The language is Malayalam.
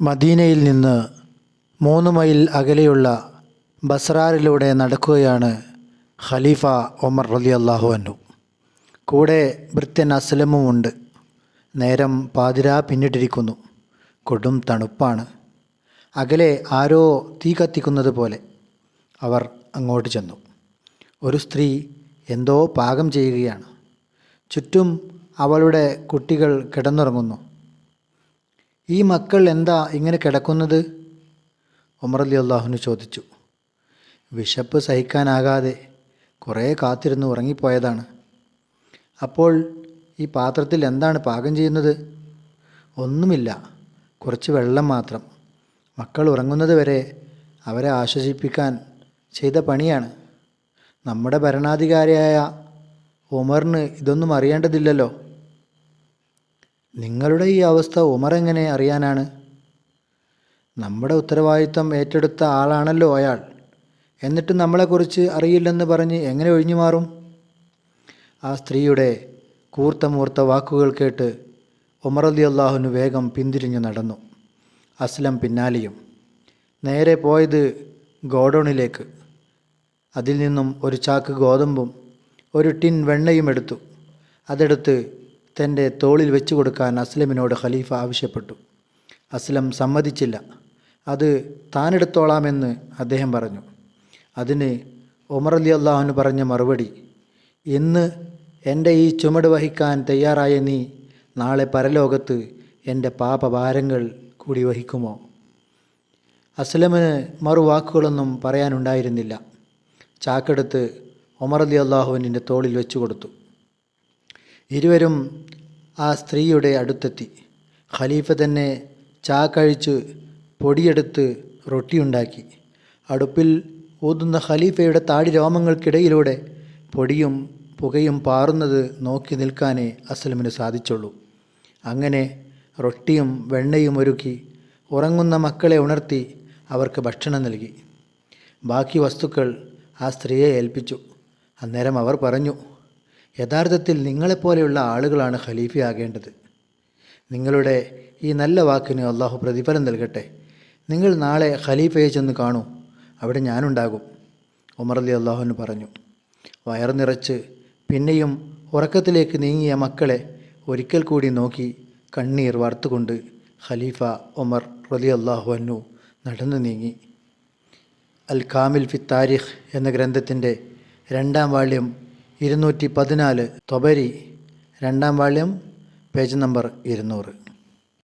മദീനയിൽ നിന്ന് മൂന്ന് മൈൽ അകലെയുള്ള ബസ്രാറിലൂടെ നടക്കുകയാണ് ഖലീഫ ഒമർ റലി അള്ളാഹു അനു കൂടെ ഭൃത്യൻ അസ്ലമും ഉണ്ട്. നേരം പാതിരാ പിന്നിട്ടിരിക്കുന്നു. കൊടും തണുപ്പാണ്. അകലെ ആരോ തീ കത്തിക്കുന്നത് പോലെ അവർ അങ്ങോട്ട് ചെന്നു. ഒരു സ്ത്രീ എന്തോ പാകം ചെയ്യുകയാണ്. ചുറ്റും അവളുടെ കുട്ടികൾ കിടന്നുറങ്ങുന്നു. ഈ മക്കൾ എന്താ ഇങ്ങനെ കിടക്കുന്നത്? ഉമർ അലി അള്ളാഹുവിന് ചോദിച്ചു. വിശപ്പ് സഹിക്കാനാകാതെ കുറേ കാത്തിരുന്ന് ഉറങ്ങിപ്പോയതാണ്. അപ്പോൾ ഈ പാത്രത്തിൽ എന്താണ് പാകം ചെയ്യുന്നത്? ഒന്നുമില്ല. കുറച്ച് വെള്ളം മാത്രം. മക്കൾ ഉറങ്ങുന്നത് വരെ അവരെ ആശ്വസിപ്പിക്കാൻ ചെയ്ത പണിയാണ്. നമ്മുടെ ഭരണാധികാരിയായ ഉമറിന് ഇതൊന്നും അറിയേണ്ടതില്ലല്ലോ. നിങ്ങളുടെ ഈ അവസ്ഥ ഉമർ എങ്ങനെ അറിയാനാണ്? നമ്മുടെ ഉത്തരവാദിത്തം ഏറ്റെടുത്ത ആളാണല്ലോ അയാൾ. എന്നിട്ട് നമ്മളെക്കുറിച്ച് അറിയില്ലെന്ന് പറഞ്ഞ് എങ്ങനെ ഒഴിഞ്ഞു മാറും? ആ സ്ത്രീയുടെ കൂർത്ത മൂർത്ത വാക്കുകൾ കേട്ട് ഉമർ അലി അള്ളാഹുന് വേഗം പിന്തിരിഞ്ഞു നടന്നു. അസ്ലം പിന്നാലെയും നേരെ പോയത് ഗോഡൗണിലേക്ക്. അതിൽ നിന്നും ഒരു ചാക്ക് ഗോതമ്പും ഒരു ടിൻ വെണ്ണയും എടുത്തു. അതെടുത്ത് തന്റെ തോളിൽ വെച്ചു കൊടുക്കാൻ അസ്ലമിനോട് ഖലീഫ ആവശ്യപ്പെട്ടു. അസ്ലം സമ്മതിച്ചില്ല. അത് താനെടുത്തോളാമെന്ന് അദ്ദേഹം പറഞ്ഞു. അതിന് ഉമർ അലി അള്ളാഹുന് പറഞ്ഞ മറുപടി ഇന്ന് എന്റെ ഈ ചുമട് വഹിക്കാൻ തയ്യാറായ നീ നാളെ പരലോകത്ത് എന്റെ പാപഭാരങ്ങൾ കൂടി വഹിക്കുമോ? അസ്ലമിന് മറുവാക്കുകളൊന്നും പറയാനുണ്ടായിരുന്നില്ല. ചാക്കെടുത്ത് ഒമർ അലി അള്ളാഹുവിന്റെ തോളിൽ വെച്ചു കൊടുത്തു. ഇരുവരും ആ സ്ത്രീയുടെ അടുത്തെത്തി. ഖലീഫ തന്നെ ചാക്കഴിച്ച് പൊടിയെടുത്ത് റൊട്ടിയുണ്ടാക്കി അടുപ്പിൽ ഊതുന്ന ഖലീഫയുടെ താടി രോമങ്ങൾക്കിടയിലൂടെ പൊടിയും പുകയും പാറുന്നത് നോക്കി നിൽക്കാനേ അസ്ലമിന് സാധിച്ചുള്ളൂ. അങ്ങനെ റൊട്ടിയും വെണ്ണയും ഒരുക്കി ഉറങ്ങുന്ന മക്കളെ ഉണർത്തി അവർക്ക് ഭക്ഷണം നൽകി. ബാക്കി വസ്തുക്കൾ ആ സ്ത്രീയെ ഏൽപ്പിച്ചു. അന്നേരം അവർ പറഞ്ഞു യഥാർത്ഥത്തിൽ നിങ്ങളെപ്പോലെയുള്ള ആളുകളാണ് ഖലീഫയാകേണ്ടത്. നിങ്ങളുടെ ഈ നല്ല വാക്കിന് അള്ളാഹു പ്രതിഫലം നൽകട്ടെ. നിങ്ങൾ നാളെ ഖലീഫയെ ചെന്ന് കാണൂ. അവിടെ ഞാനുണ്ടാകും. ഉമർ അലി അള്ളാഹുവിന് പറഞ്ഞു. വയർ നിറച്ച് പിന്നെയും ഉറക്കത്തിലേക്ക് നീങ്ങിയ മക്കളെ ഒരിക്കൽ കൂടി നോക്കി കണ്ണീർ വാർത്തുകൊണ്ട് ഖലീഫ ഉമർ റലി അള്ളാഹു അന്നു നടന്നു നീങ്ങി. അൽ കാമിൽ ഫി താരിഖ് എന്ന ഗ്രന്ഥത്തിന്റെ രണ്ടാം വാള്യം ഇരുന്നൂറ്റി പതിനാല് തൊബരി രണ്ടാം വാള്യം പേജ് നമ്പർ ഇരുന്നൂറ്.